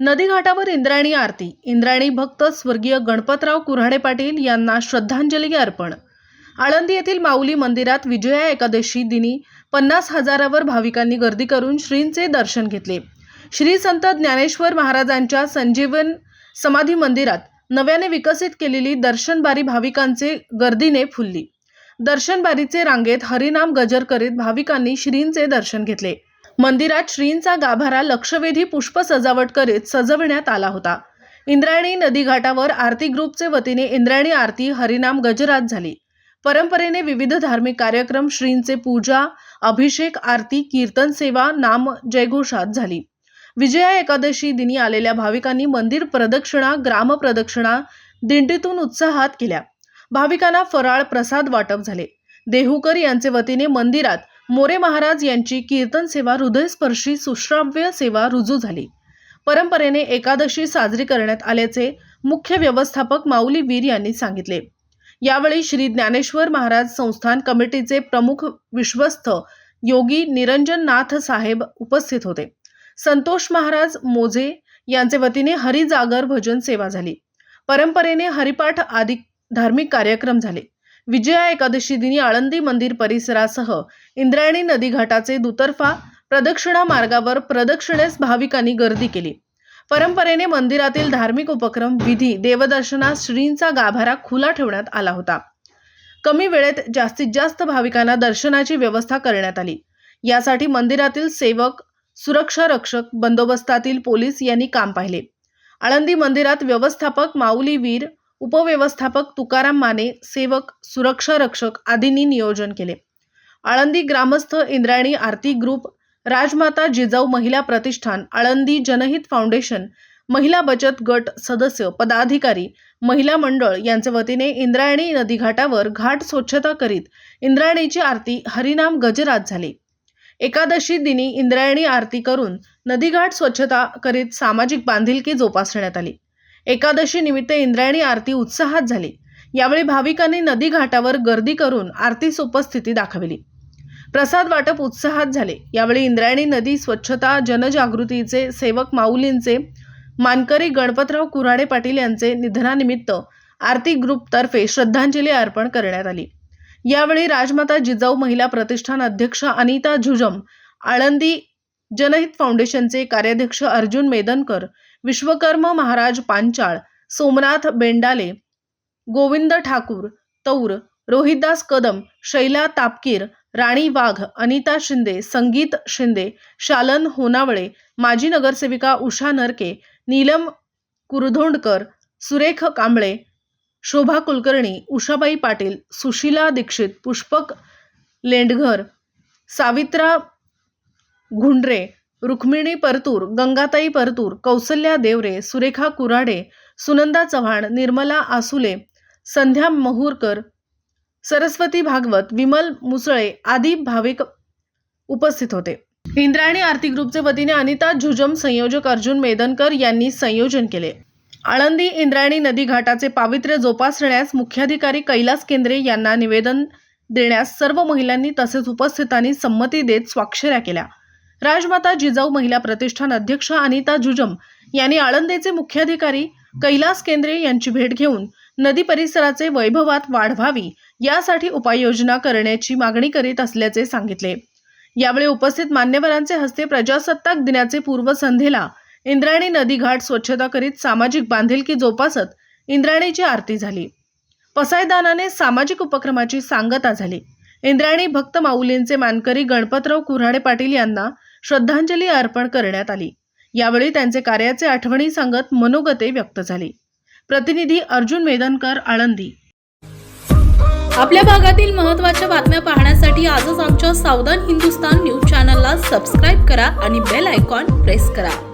नदीघाटावर इंद्रायणी आरती. इंद्रायणी भक्त स्वर्गीय गणपतराव कुऱ्हाडे पाटील यांना श्रद्धांजली अर्पण. आळंदी येथील माऊली मंदिरात विजया एकादशी दिनी पन्नास हजारावर भाविकांनी गर्दी करून श्रींचे दर्शन घेतले. श्री संत ज्ञानेश्वर महाराजांच्या संजीवन समाधी मंदिरात नव्याने विकसित केलेली दर्शनबारी भाविकांचे गर्दीने फुलली. दर्शनबारीचे रांगेत हरिनाम गजर करीत भाविकांनी श्रींचे दर्शन घेतले. मंदिरात श्रींचा गाभारा लक्षवेधी पुष्प सजावट करीत सजविण्यात आला होता. इंद्रायणी नदीघाटावर आरती ग्रुपचे वतीने इंद्रायणी आरती हरिनाम गजरात झाली. परंपरेने विविध धार्मिक कार्यक्रम श्रींचे पूजा अभिषेक आरती कीर्तन सेवा नाम जयघोषात झाली. विजया एकादशी दिनी आलेल्या भाविकांनी मंदिर प्रदक्षिणा ग्राम प्रदक्षिणा दिंडीतून उत्साहात केल्या. भाविकांना फराळ प्रसाद वाटप झाले. देहूकर यांचे वतीने मंदिरात मोरे महाराज यांची कीर्तन सेवा हृदयस्पर्शी सुश्राव्य सेवा रुजू झाली. परंपरेने एकादशी साजरी करण्यात आल्याचे मुख्य व्यवस्थापक माऊली वीर यांनी सांगितले. यावेळी श्री ज्ञानेश्वर महाराज संस्थान कमिटीचे प्रमुख विश्वस्त योगी निरंजन नाथ साहेब उपस्थित होते. संतोष महाराज मोजे यांचे वतीने हरिजागर भजन सेवा झाली. परंपरेने हरिपाठ आदी धार्मिक कार्यक्रम झाले. विजया एकादशी दिनी आळंदी मंदिर परिसरासह इंद्रायणी नदी घाटाचे दुतर्फा प्रदक्षिणा मार्गावर प्रदक्षिणेस भाविकांनी गर्दी केली. परंपरेने मंदिरातील धार्मिक उपक्रम विधी देवदर्शनास श्रींचा गाभारा खुला ठेवण्यात आला होता. कमी वेळेत जास्तीत जास्त भाविकांना दर्शनाची व्यवस्था करण्यात आली. यासाठी मंदिरातील सेवक सुरक्षा रक्षक बंदोबस्तातील पोलीस यांनी काम पाहिले. आळंदी मंदिरात व्यवस्थापक माऊली वीर उपव्यवस्थापक तुकाराम माने सेवक सुरक्षा रक्षक आदींनी नियोजन केले. आळंदी ग्रामस्थ इंद्रायणी आरती ग्रुप राजमाता जिजाऊ महिला प्रतिष्ठान आळंदी जनहित फाउंडेशन महिला बचत गट सदस्य पदाधिकारी महिला मंडळ यांच्या वतीने इंद्रायणी नदीघाटावर घाट स्वच्छता करीत इंद्रायणीची आरती हरिनाम गजरात झाली. एकादशी दिनी इंद्रायणी आरती करून नदीघाट स्वच्छता करीत सामाजिक बांधिलकी जोपासण्यात आली. एकादशी निमित्त इंद्रायणी आरती उत्साहात झाली. यावेळी भाविकांनी नदी घाटावर गर्दी करून आरतीस उपस्थिती दाखविली. प्रसाद वाटप उत्साहात झाले. यावेळी इंद्रायणी नदी स्वच्छता जनजागृतीचे सेवक माऊलींचे मानकरी गणपतराव कुऱ्हाडे पाटील यांचे निधनानिमित्त आरती ग्रुपतर्फे श्रद्धांजली अर्पण करण्यात आली. यावेळी राजमाता जिजाऊ महिला प्रतिष्ठान अध्यक्ष अनिता झुजम आळंदी जनहित फाउंडेशनचे कार्याध्यक्ष अर्जुन मेदनकर विश्वकर्म महाराज पांचाळ सोमनाथ बेंडाले गोविंद ठाकूर तौर रोहितदास कदम शैला तापकीर राणी वाघ अनिता शिंदे संगीत शिंदे शालन होनावळे माजी नगरसेविका उषा नरके नीलम कुरधोंडकर सुरेख कांबळे शोभा कुलकर्णी उषाबाई पाटील सुशीला दीक्षित पुष्पक लेंडघर सावित्रा घुंडरे रुक्मिणी परतूर गंगाताई परतूर कौसल्या देवरे सुरेखा कुराडे सुनंदा चव्हाण निर्मला आसुले संध्या महुरकर सरस्वती भागवत विमल मुसळे आदी भाविक उपस्थित होते. इंद्रायणी आरती ग्रुपचे वतीने अनिता झुजम संयोजक अर्जुन मेदनकर यांनी संयोजन केले. आळंदी इंद्रायणी नदी घाटाचे पावित्र्य जोपासण्यास मुख्याधिकारी कैलास केंद्रे यांना निवेदन देण्यास सर्व महिलांनी तसेच उपस्थितांनी संमती देत स्वाक्षऱ्या केल्या. राजमाता जिजाऊ महिला प्रतिष्ठान अध्यक्ष अनिता जुजम यांनी आळंदीचे मुख्याधिकारी कैलास केंद्रे यांची भेट घेऊन नदी परिसराचे वैभवात वाढ व्हावी यासाठी उपाययोजना करण्याची मागणी करीत असल्याचे सांगितले. यावेळी उपस्थित मान्यवरांचे हस्ते प्रजासत्ताक दिनाचे पूर्वसंध्येला इंद्रायणी नदी घाट स्वच्छता करीत सामाजिक बांधिलकी जोपासत इंद्रायणीची आरती झाली. पसायदानाने सामाजिक उपक्रमाची सांगता झाली. इंद्राणी भक्त माऊलींचे मानकरी गणपतराव कुऱ्हाडे पाटील यांना श्रद्धांजली अर्पण करण्यात आली. यावेळी त्यांचे कार्याचे आठवणी सांगत मनोगते व्यक्त झाली. प्रतिनिधी अर्जुन मेदनकर आळंदी. आपल्या भागातील महत्त्वाच्या बातम्या पाहण्यासाठी आजच आमच्या सावधान हिंदुस्तान न्यूज चॅनलला सबस्क्राईब करा आणि बेल आयकॉन प्रेस करा.